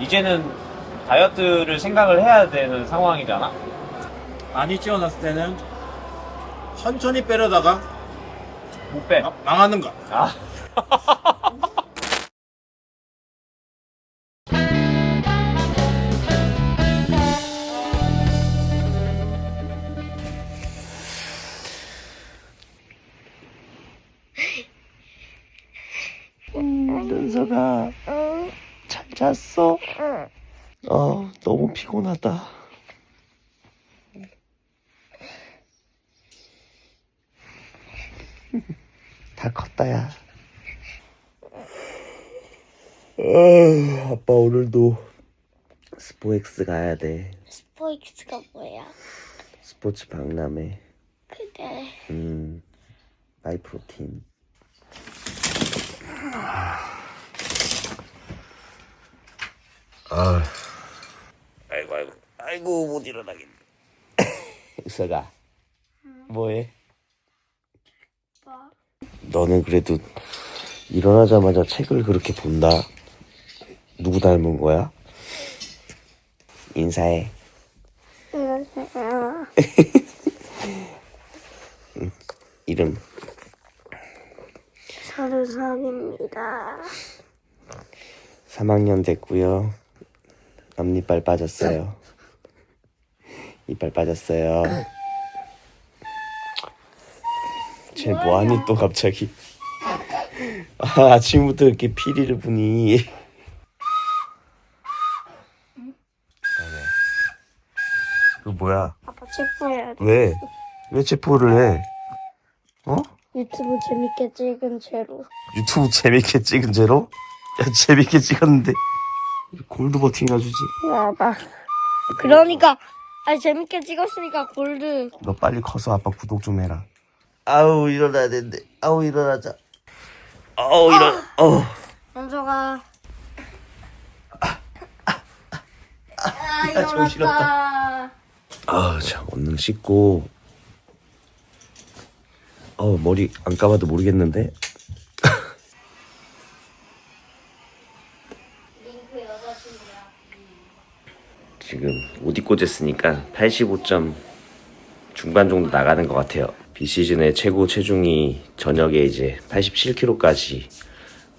이제는 다이어트를 생각을 해야 되는 상황이잖아. 많이 찌어놨을 때는 천천히 빼려다가 못 빼. 마- 망하는 거. 아. 잤어? 어 너무 피곤하다. 다 컸다 야. 아, 아빠 오늘도 스포엑스 가야 돼. 스포익스가 뭐야? 스포츠 박람회. 그래. 음 마이 프로틴 아 아이고 아이고 아이고 못 일어나겠네 의사가 뭐해? 뭐? 너는 그래도 일어나자마자 책을 그렇게 본다 누구 닮은 거야? 인사해 안녕하세요. 이름 서른석입니다. 3학년 됐고요. 앞니빨 빠졌어요. 이빨 빠졌어요. 쟤 뭐하니 또 갑자기? 아, 아침부터 이렇게 피리를 부니. 그 뭐야? 아빠 체포해야 돼. 왜? 왜 체포를 해? 어? 유튜브 재밌게 찍은 채로. 유튜브 재밌게 찍은 죄로? 야 재밌게 찍었는데 골드 버튼이나 주지. 봐봐. 그러니까 아니 재밌게 찍었으니까 골드. 너 빨리 커서 아빠 구독 좀 해라. 아우 일어나야 되는데. 아우 일어나자. 아우 일어. 어. 연서가. 아 정신없다. 아, 자 얼른 씻고. 어 머리 안 감아도 모르겠는데. 지금 옷 입고 쟀으니까 85점 중반 정도 나가는 것 같아요. 비시즌의 최고 체중이 저녁에 이제 87kg까지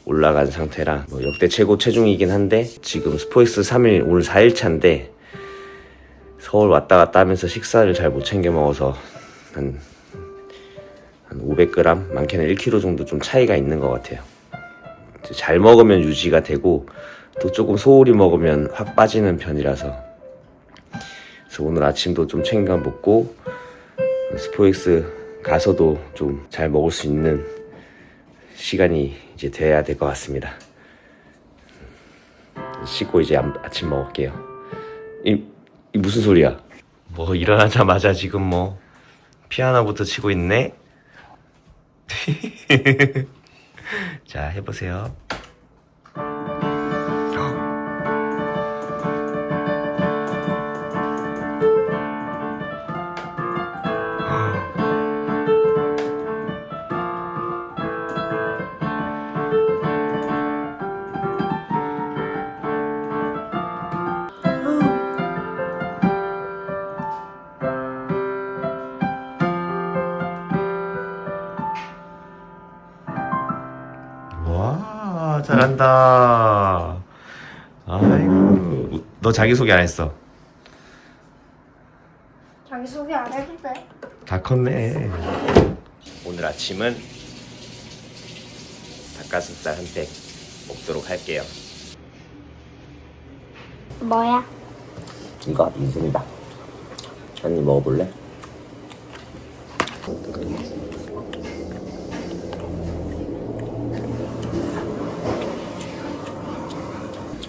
올라간 상태라 뭐 역대 최고 체중이긴 한데 지금 스포엑스 3일 오늘 4일 차인데 서울 왔다 갔다 하면서 식사를 잘 못 챙겨 먹어서 한, 한 500g 많게는 1kg 정도 좀 차이가 있는 것 같아요. 잘 먹으면 유지가 되고 또 조금 소홀히 먹으면 확 빠지는 편이라서 그래서 오늘 아침도 좀 챙겨 먹고 스포엑스 가서도 좀 잘 먹을 수 있는 시간이 이제 돼야 될 것 같습니다. 씻고 이제 암- 아침 먹을게요. 이, 이 무슨 소리야? 뭐 일어나자마자 지금 뭐 피아노부터 치고 있네. 자 해보세요. 자기 소개 안 했어. 자기 소개 안 해도 돼. 다 컸네. 오늘 아침은 닭가슴살 한 팩 먹도록 할게요. 뭐야? 이거 인생이다. 한입 먹어볼래?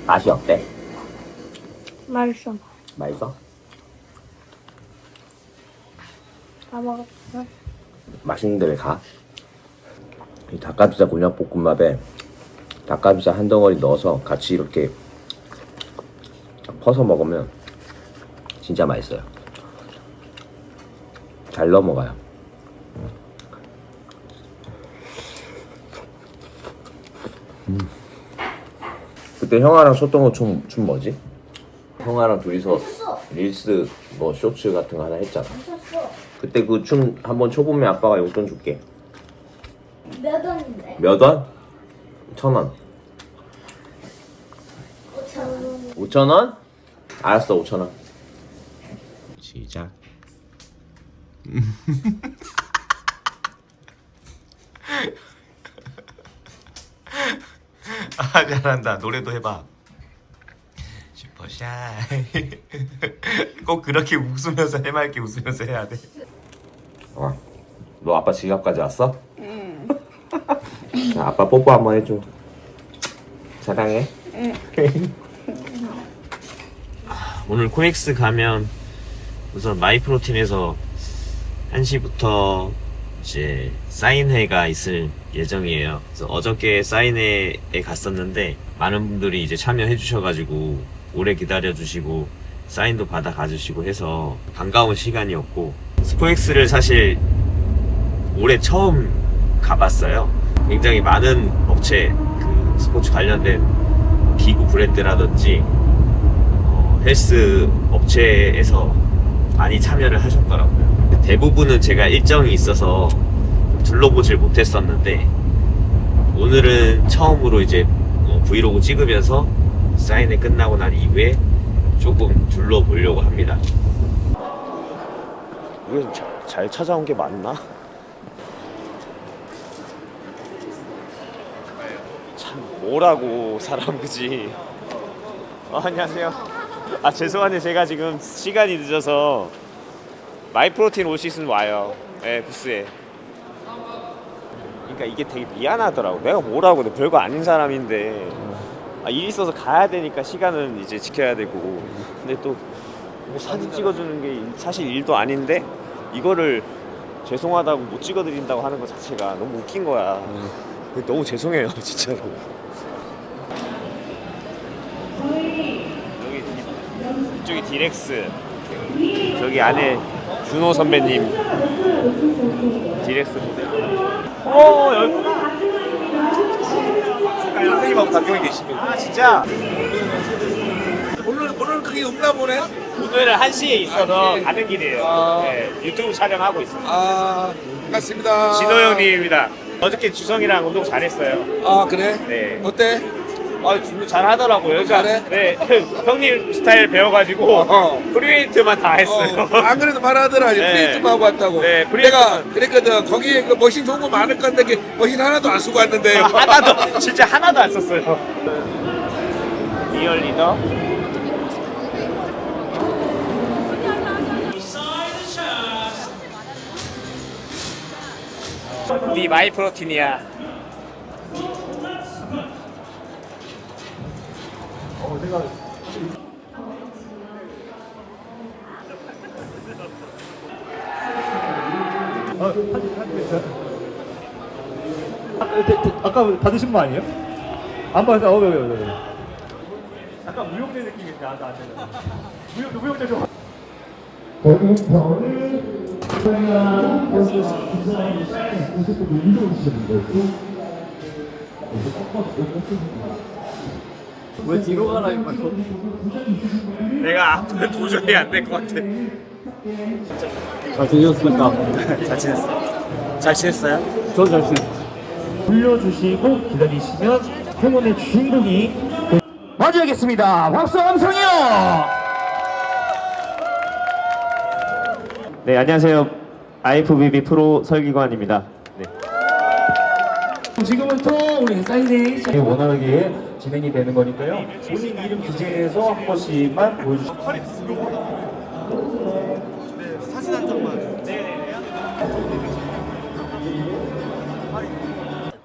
맛이 어때? 맛있어. 맛있어? 다 먹었어. 맛있는데 왜 가? 이 닭가슴살 곤약볶음밥에 닭가슴살 한 덩어리 넣어서 같이 이렇게 퍼서 먹으면 진짜 맛있어요. 잘 넘어가요. 음. 그때 형아랑 췄던 거춤 춤 뭐지? 형아랑 둘이서 릴스 뭐 쇼츠 같은 거 하나 했잖아. 그때 그 춤 한번 춰보면 아빠가 용돈 줄게. 몇 원인데? 몇 원? 천 원. 5천 원. 오천 원? 알았어, 오천 원. 시작. 아 잘한다. 노래도 해봐. 슈퍼샤이. 꼭 그렇게 웃으면서 해맑게 웃으면서 해야 돼. 어. 너 아빠 지갑까지 왔어? 응. 자, 아빠 뽀뽀 한번 해줘. 사랑해. 오늘 코엑스 가면 우선 마이프로틴에서 1시부터 이제 사인회가 있을 예정이에요. 그래서 어저께 사인회에 갔었는데 많은 분들이 이제 참여해 주셔가지고 오래 기다려 주시고 사인도 받아 가주시고 해서 반가운 시간이었고 스포엑스를 사실 올해 처음 가봤어요. 굉장히 많은 업체 그 스포츠 관련된 기구 브랜드라든지 어, 헬스 업체에서 많이 참여를 하셨더라고요. 대부분은 제가 일정이 있어서 둘러보질 못했었는데 오늘은 처음으로 이제 어, 브이로그 찍으면서 사인회 끝나고 난 이후에 조금 둘러보려고 합니다. 이게 좀 잘, 잘 찾아온 게 맞나? 참 뭐라고 사람 그지? 어, 안녕하세요. 아 죄송한데 제가 지금 시간이 늦어서 마이프로틴 올 수 있으면 와요. 예, 부스에. 그러니까 이게 되게 미안하더라고. 내가 뭐라고 내 별거 아닌 사람인데 아, 일 있어서 가야 되니까 시간은 이제 지켜야 되고. 근데 또 뭐 사진 찍어주는 게 일- 사실 일도 아닌데 이거를 죄송하다고 못 찍어드린다고 하는 것 자체가 너무 웃긴 거야. 너무 죄송해요, 진짜로. 여기 디- 이쪽이 디렉스 저기 안에 준호 선배님 디렉스 모델 어 여기 선생님하고 담경이 계시면 아 진짜 오늘 오늘 그게 없나 보네. 오늘은 1시에 있어서 아, 가는 길이에요 아. 네, 유튜브 촬영하고 있어요 아 반갑습니다. 진호 형님입니다 어저께 주성이랑 운동 잘했어요 아 그래? 네. 어때? 아, 준비 잘 하더라고요. 잘해? 네, 형님 스타일 배워가지고 어. 프리웨이트만 다 했어요. 어, 안 그래도 말하더라. 네. 프리이트 하고 왔다고. 네, 내가 프리이트만. 그랬거든. 거기에 그 머신 좋은 거 많을 건데 그 머신 하나도 안 쓰고 왔는데. 하나도 진짜 하나도 안 썼어요. 리얼 리더. 네 마이 프로틴이야. 아까 다 드신 거 아니에요? 안 봤어. 어, 왜, 왜, 왜, 왜. 약간 무용대 느낌인데, 나, 나한테는. 무용, 무용대 좀. 왜 뒤로 가라, 이거. 내가 앞으로 도저히 안 될 것 같아. 잘 지내셨습니까? 잘 지냈어. 잘 지냈어요? 저잘 지냈어요. 불려주시고 기다리시면 행운의 주인공이 맞이하겠습니다. 박수 함성이요! 네, 안녕하세요. IFBB 프로 설기관입니다. 네. 지금부터 우리 사인회이 원활하게 진행이 되는 거니까요. 본인 이름 기재해서 한 번씩만 보여주시면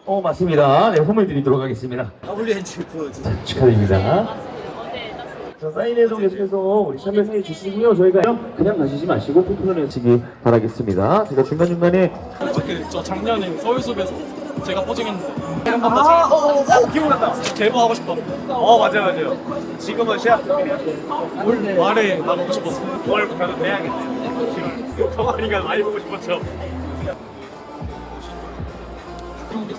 어 맞습니다. 네 선물 드리도록 하겠습니다. WNGF 축하드립니다. 자, 사인회도 계속해서 우리 참여해 주시고요. 저희가 그냥 가시지 마시고 포토를 내시기 바라겠습니다. 제가 중간 중간에 그, 저 작년에 서울숲에서 제가 포징했는데 이런 것도 아, 어, 어, 어, 기억났다. 제보하고 싶어. 어, 맞아요, 맞아요. 지금은 시합. 올 말에 나가고 싶었어. 뭘 저도 돼야겠네요. 지금 동아리가 많이 보고 싶었죠.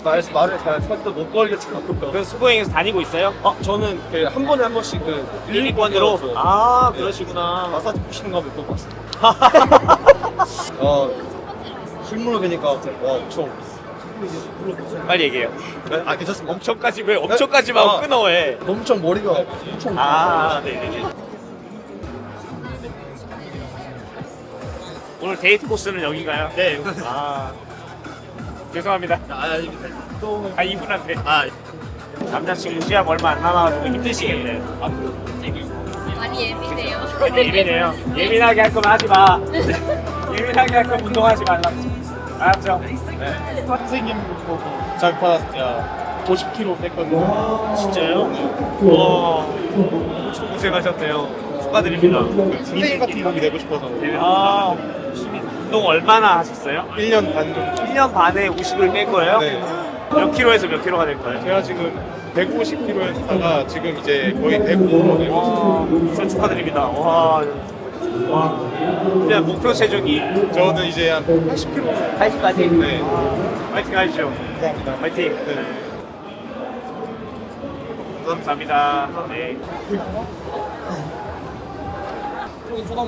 말에서 말을 잘 절대 못 걸겠더라고요. 그 수고행에서 다니고 있어요? 어, 저는 그 한 번에 한 번씩 그 1위권으로? 네. 아, 그러시구나. 마사지 보시는 거 몇번 봤어요. 어, 실물로 뵈니까 와 엄청 빨리 얘기해요. 아 괜찮습니다. 엄청까지 왜 엄청까지만 아. 끊어 왜? 엄청 머리가 엄청 아, 네네네. 오늘 데이트 코스는 여기가요? 네. 아, 죄송합니다. 아, 또 아, 이분한테. 아, 남자친구 시합 얼마 안 남아가지고 힘드시겠네. 많이 예민해요. 예민해요. 예민하게 할 거면 하지 마. 예민하게 할 거면 운동하지 말라고. 알았죠? 네. 선생님 보고 잘 받았어요. 50kg 뺐거든요. 진짜요? 와, 엄청 고생하셨네요. 축하드립니다. 선생님 같은 몸이 되고 싶어서 아, 운동 얼마나 하셨어요? 1년 반 정도. 1년 반에 50을 뺄 거예요? 네. 몇 킬로에서 몇 킬로가 될 거예요? 제가 지금 150kg였다가 지금 이제 거의 105kg 되고 와, 진짜 축하드립니다. 와, 와. 그냥 목표 체중이 저는 이제 한 80kg 80까지. 네. 파이팅 하시죠. 감사합니다. 파이팅. 감사합니다. 네. 네,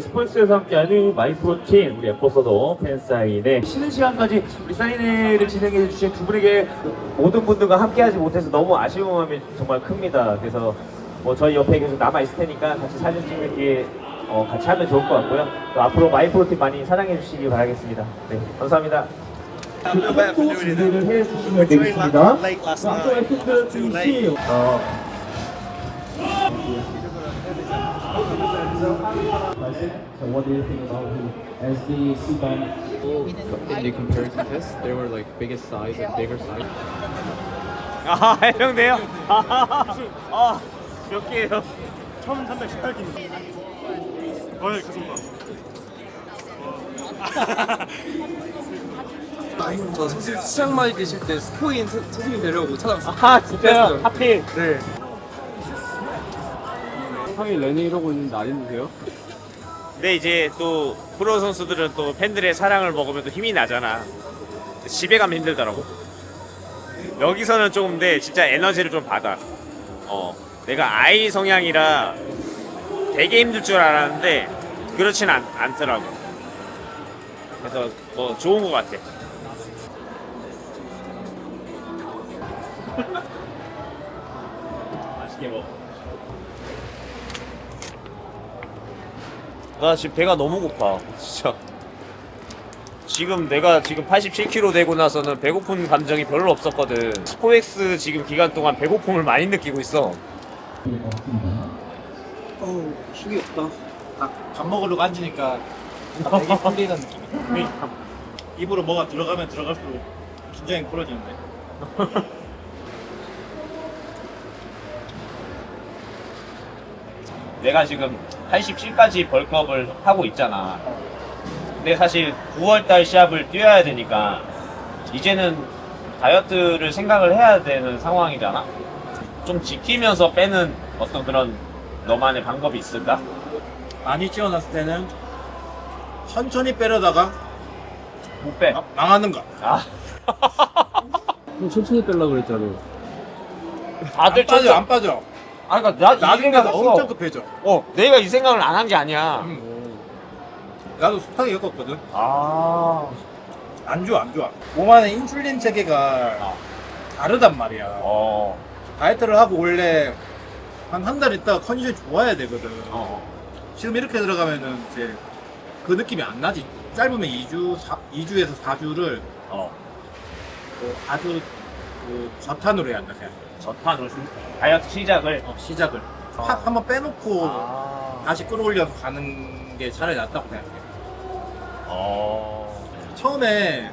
스포츠에서 함께하는 마이프로틴 우리 앰버서더 팬사인회 쉬는 시간까지 우리 사인회를 진행해 주신 두 분에게 모든 분들과 함께하지 못해서 너무 아쉬운 마음이 정말 큽니다. 그래서 뭐 저희 옆에 계속 남아 있을 테니까 같이 사진 찍는 게 어, 같이 하면 좋을 것 같고요. 또 앞으로 마이프로틴 많이 사랑해 주시기 바라겠습니다. 네, 감사합니다. 또 준비를 해 주시면 되겠습니다. 중심 어, So what do you think about him as the CBAM? In the comparison test, they were like biggest size and bigger size. 아, 해병대요? 아, 몇 개예요? 1318kg. 거의 그 정도. 저 선생님 치앙마이 계실 때 스포인 선- 선생님 데려오고 찾아왔어요. 아, 진짜요? 하필. 네. 형이 레니 이러고 있는데 안 힘드세요? 근데 이제 또 프로 선수들은 또 팬들의 사랑을 먹으면 또 힘이 나잖아. 집에 가면 힘들더라고. 여기서는 조금 데 진짜 에너지를 좀 받아. 어, 내가 아이 성향이라 되게 힘들 줄 알았는데 그렇진 않, 않더라고. 그래서 뭐 좋은 것 같아. 맛있게 먹어. 나 지금 배가 너무 고파. 진짜. 지금 내가 지금 87kg 되고 나서는 배고픈 감정이 별로 없었거든. 스포엑스 지금 기간 동안 배고픔을 많이 느끼고 있어. 어우, 힘이 없다. 딱밥 먹으려고 앉으니까 되게 풀리는 느낌이. 입으로 뭐가 들어가면 들어갈수록 긴장이 풀어지는데. 내가 지금 87까지 벌크업을 하고 있잖아. 근데 사실 9월달 시합을 뛰어야 되니까 이제는 다이어트를 생각을 해야 되는 상황이잖아. 좀 지키면서 빼는 어떤 그런 너만의 방법이 있을까? 많이 찌어놨을 때는 천천히 빼려다가 못 빼. 아, 망하는 거. 아, 형 천천히 빼려고 그랬잖아. 다들 안 빠져, 천천- 안 빠져. 아, 그러니까 나 나중에 이 가서 어, 급해져. 어, 내가 이 생각을 안 한 게 아니야. 나도 숱하게 겪었거든. 아, 안 좋아, 안 좋아. 몸 안에 인슐린 체계가 다르단 말이야. 어, 다이어트를 하고 원래 한 한 달 있다가 컨디션이 좋아야 되거든. 어. 지금 이렇게 들어가면은 이제 그 느낌이 안 나지. 짧으면 2주, 4, 2주에서 4주를 어. 아주 그 저탄으로 해야 한다 생각해. 저탄으로 다이어트 시작을. 어, 시작을. 확 한번 빼놓고 아, 다시 끌어올려서 가는 게 차라리 낫다고 생각해. 어, 처음에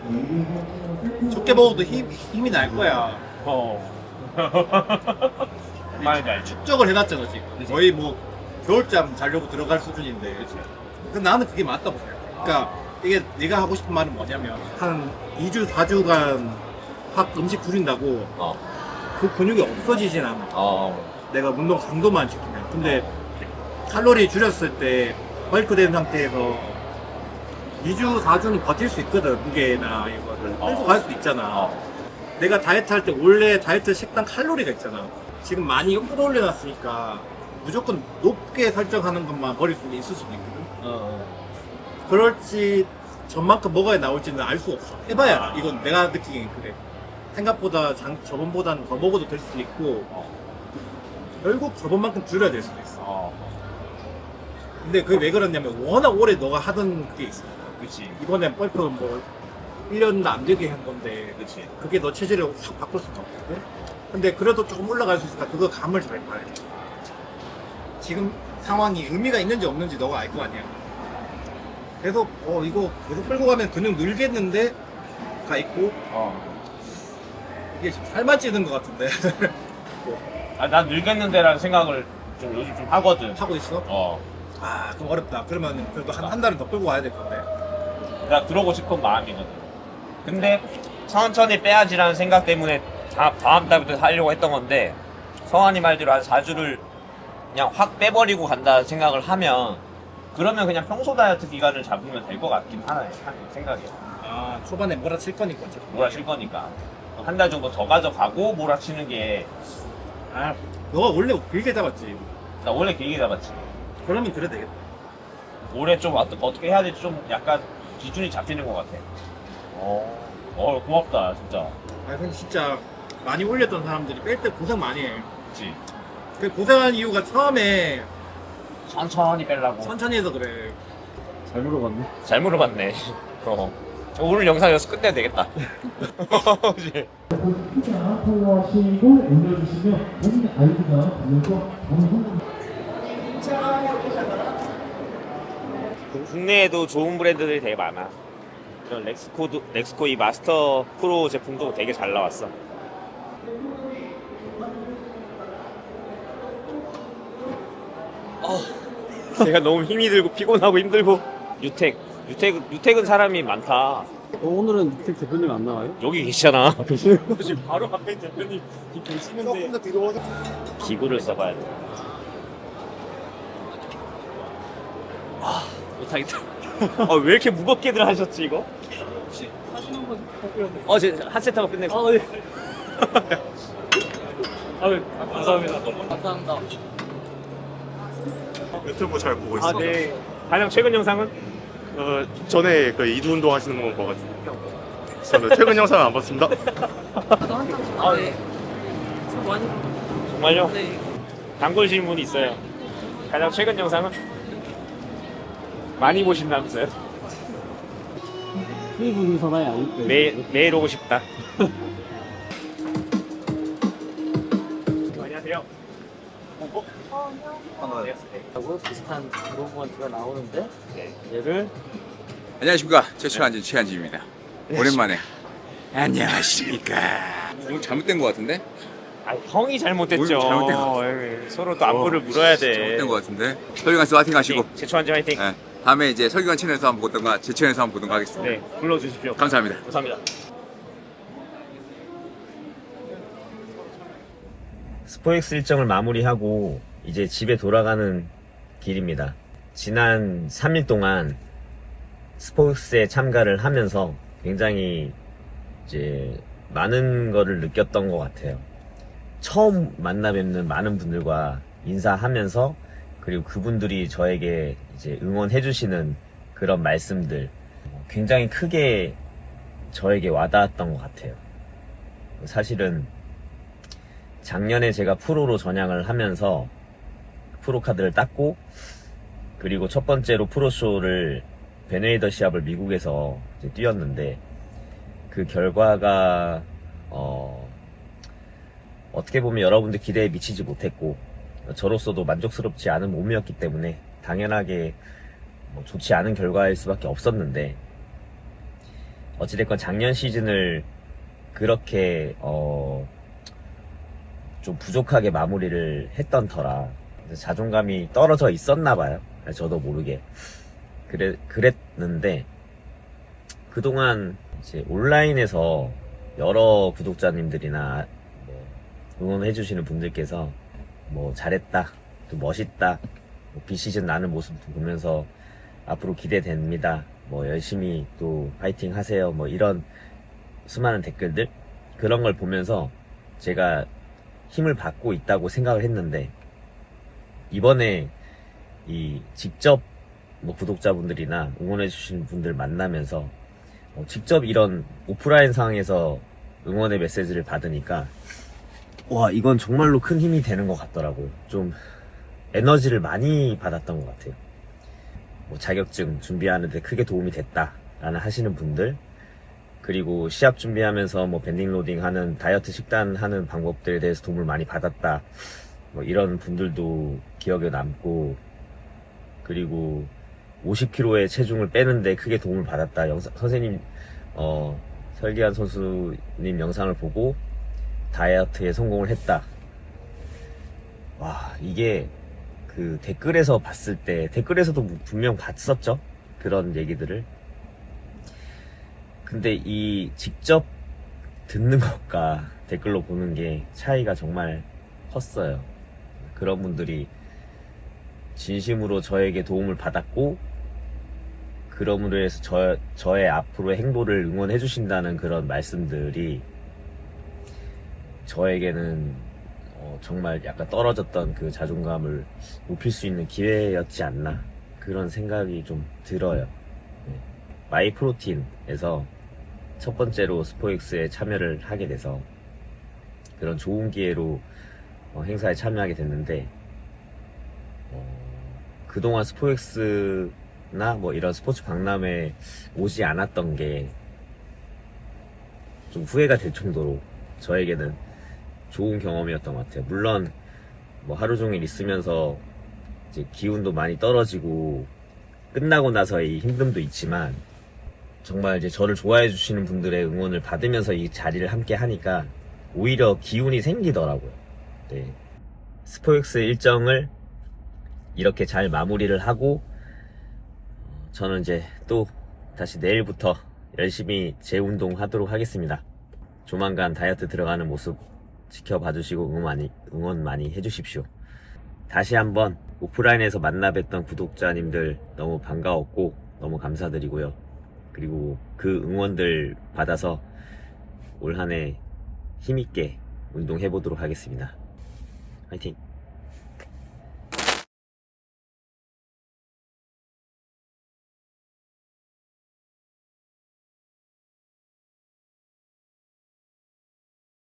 적게 먹어도 힘, 힘이 날 거야. 어. 축적을 해놨잖아 지금. 거의 뭐 겨울잠 자려고 들어갈 수준인데. 근데 나는 그게 맞다고 생각해. 그러니까 이게 내가 하고 싶은 말은 뭐냐면 한 2주, 4주간 확 음식 줄인다고 어, 그 근육이 없어지진 않아. 어, 내가 운동 강도만 지키면. 근데 칼로리 줄였을 때 벌크 된 상태에서 2주, 4주는 버틸 수 있거든, 무게나 이거를. 어. 끌고 갈수 있잖아. 내가 다이어트 할 때 원래 다이어트 식단 칼로리가 있잖아. 지금 많이 끌어올려놨으니까 무조건 높게 설정하는 것만 버릴 수 있을 수도 있거든. 어. 그럴지 전만큼 먹어야 나올지는 알 수 없어. 해봐야 알아. 이건 내가 느끼기엔 그래. 생각보다 장, 저번보다는 더 먹어도 될 수도 있고 결국 저번만큼 줄여야 될 수도 있어. 어. 근데 그게 왜 그러냐면 워낙 오래 너가 하던 그게 있어. 그치. 이번에 뻘프 뭐 1년도 안 되게 한 건데 그치. 그게 너 체질을 확 바꿀 수는 없거든. 근데 그래도 조금 올라갈 수 있으니까 그거 감을 잘 봐야 돼. 지금 상황이 의미가 있는지 없는지 너가 알 거 아니야. 계속 어 이거 계속 끌고 가면 근육 늘겠는데 가 있고 어. 이게 지금 살만 찌는 것 같은데 아, 난 늙겠는데라는 생각을 좀 요즘 좀 하거든. 하고 있어. 어. 아 그럼 어렵다. 그러면 그래도 한, 한 달은 더 끌고 가야 될 건데. 내가 그러고 싶은 마음이거든. 근데 천천히 빼야지라는 생각 때문에 다, 다음 달부터 하려고 했던 건데 성환이 말대로 한 4주를 그냥 확 빼버리고 간다 생각을 하면 그러면 그냥 평소 다이어트 기간을 잡으면 될 것 같긴 하네 하는 생각이야. 아 초반에 몰아칠 거니까 어차피. 몰아칠 거니까 한 달 정도 더 가져가고 몰아치는 게나아 너가 원래 길게 잡았지. 원래 길게 잡았지. 그러면 그래 되겠다. 올해 좀 어떠- 어떻게 해야 될지 좀 약간 기준이 잡히는 것 같아. 어, 어 고맙다 진짜. 아 근데 진짜 많이 올렸던 사람들이 뺄 때 고생 많이 해. 그치. 그 고생한 이유가 처음에 천천히 빼려고. 천천히 해서 그래. 잘 물어봤네. 잘 물어봤네. 어. 오늘 영상 여기서 끝내야 되겠다. 올려주시면 본인 아이디가 방송 국내에도 좋은 브랜드들이 되게 많아. 이런 렉스코도, 렉스코 이 마스터 프로 제품도 되게 잘 나왔어. 어, 제가 너무 힘이 들고 피곤하고 힘들고 유택, 유택, 유택은 사람이 많다. 어, 오늘은 텍 대표님 안 나와요? 여기 계시잖아. 지금 바로 앞에 대표님 계시는데 기구를 써봐야 돼. 아 못하겠다. 아, 왜 이렇게 무겁게들 하셨지 이거? 어, 제 한 세트 하고 끝내고. 아, 네. 아, 감사합니다. 감사합니다. 유튜브 잘 보고 아, 있어. 네. 가장 최근 영상은 어, 전에 그 이두 운동 하시는 거 봐가지고. 저는 최근 영상 안 봤습니다. 아, 네. 정말요? 단골 질문이 있어요. 가장 최근 영상은 많이 보신다면서요? 매일 오고 싶다. 어? 안녕하세요. 하고 비슷한 그런 건가 나오는데 네. 얘를 안녕하십니까 최초한진 최한진입니다 오랜만에 안녕하십니까 이거 잘못된 것 같은데 아, 형이 잘못됐죠. 뭘 잘못된 거 에이, 서로 또 안부를 물어야 돼. 잘못된 것 같은데 설경환 씨 화이팅 하시고 네, 제초한지 화이팅. 네, 다음에 이제 설경환 채널에서 한번 보던가 제 채널에서 한번 보던가 하겠습니다 네, 불러주십시오. 감사합니다 감사합니다. 스포엑스 일정을 마무리하고 이제 집에 돌아가는 길입니다. 지난 3일 동안 스포엑스에 참가를 하면서 굉장히 이제 많은 거를 느꼈던 것 같아요. 처음 만나 뵙는 많은 분들과 인사하면서 그리고 그분들이 저에게 이제 응원해주시는 그런 말씀들 굉장히 크게 저에게 와닿았던 것 같아요. 사실은 작년에 제가 프로로 전향을 하면서 프로 카드를 땄고 그리고 첫 번째로 프로쇼를 베네이더 시합을 미국에서 뛰었는데 그 결과가 어 어떻게 보면 여러분들 기대에 미치지 못했고 저로서도 만족스럽지 않은 몸이었기 때문에 당연하게 뭐 좋지 않은 결과일 수밖에 없었는데 어찌됐건 작년 시즌을 그렇게 어, 좀 부족하게 마무리를 했던 터라 자존감이 떨어져 있었나 봐요. 저도 모르게 그래 그랬는데 그동안 이제 온라인에서 여러 구독자님들이나 뭐 응원해주시는 분들께서 뭐 잘했다, 또 멋있다, 뭐 비시즌 나는 모습 보면서 앞으로 기대됩니다. 뭐 열심히 또 파이팅 하세요 뭐 이런 수많은 댓글들 그런 걸 보면서 제가 힘을 받고 있다고 생각을 했는데 이번에 이 직접 뭐 구독자분들이나 응원해주시는 분들 만나면서 어, 직접 이런 오프라인 상황에서 응원의 메시지를 받으니까 와 이건 정말로 큰 힘이 되는 것 같더라고요. 좀 에너지를 많이 받았던 것 같아요. 뭐 자격증 준비하는데 크게 도움이 됐다라는 하시는 분들 그리고 시합 준비하면서 뭐 밴딩 로딩 하는 다이어트 식단 하는 방법들에 대해서 도움을 많이 받았다 뭐 이런 분들도 기억에 남고 그리고 50kg의 체중을 빼는데 크게 도움을 받았다. 영상, 선생님 어, 설기한 선수님 영상을 보고 다이어트에 성공을 했다. 와 이게 그 댓글에서 봤을 때 댓글에서도 분명 봤었죠? 그런 얘기들을? 근데 이 직접 듣는 것과 댓글로 보는 게 차이가 정말 컸어요 그런 분들이 진심으로 저에게 도움을 받았고 그럼으로 해서 저, 저의 앞으로의 행보를 응원해 주신다는 그런 말씀들이 저에게는 어, 정말 약간 떨어졌던 그 자존감을 높일 수 있는 기회였지 않나 그런 생각이 좀 들어요. 네. 마이 프로틴에서 첫 번째로 스포엑스에 참여를 하게 돼서 그런 좋은 기회로 어, 행사에 참여하게 됐는데 어, 그동안 스포엑스나 뭐 이런 스포츠 박람회 오지 않았던 게 좀 후회가 될 정도로 저에게는 좋은 경험이었던 것 같아요. 물론 뭐 하루 종일 있으면서 이제 기운도 많이 떨어지고 끝나고 나서의 힘듦도 있지만 정말 이제 저를 좋아해 주시는 분들의 응원을 받으면서 이 자리를 함께 하니까 오히려 기운이 생기더라고요. 네. 스포엑스 일정을 이렇게 잘 마무리를 하고 어, 저는 이제 또 다시 내일부터 열심히 재운동 하도록 하겠습니다. 조만간 다이어트 들어가는 모습 지켜봐 주시고 응원 많이, 응원 많이 해주십시오. 다시 한번 오프라인에서 만나 뵀던 구독자님들 너무 반가웠고 너무 감사드리고요. 그리고 그 응원들 받아서 올 한 해 힘있게 운동해 보도록 하겠습니다. 화이팅!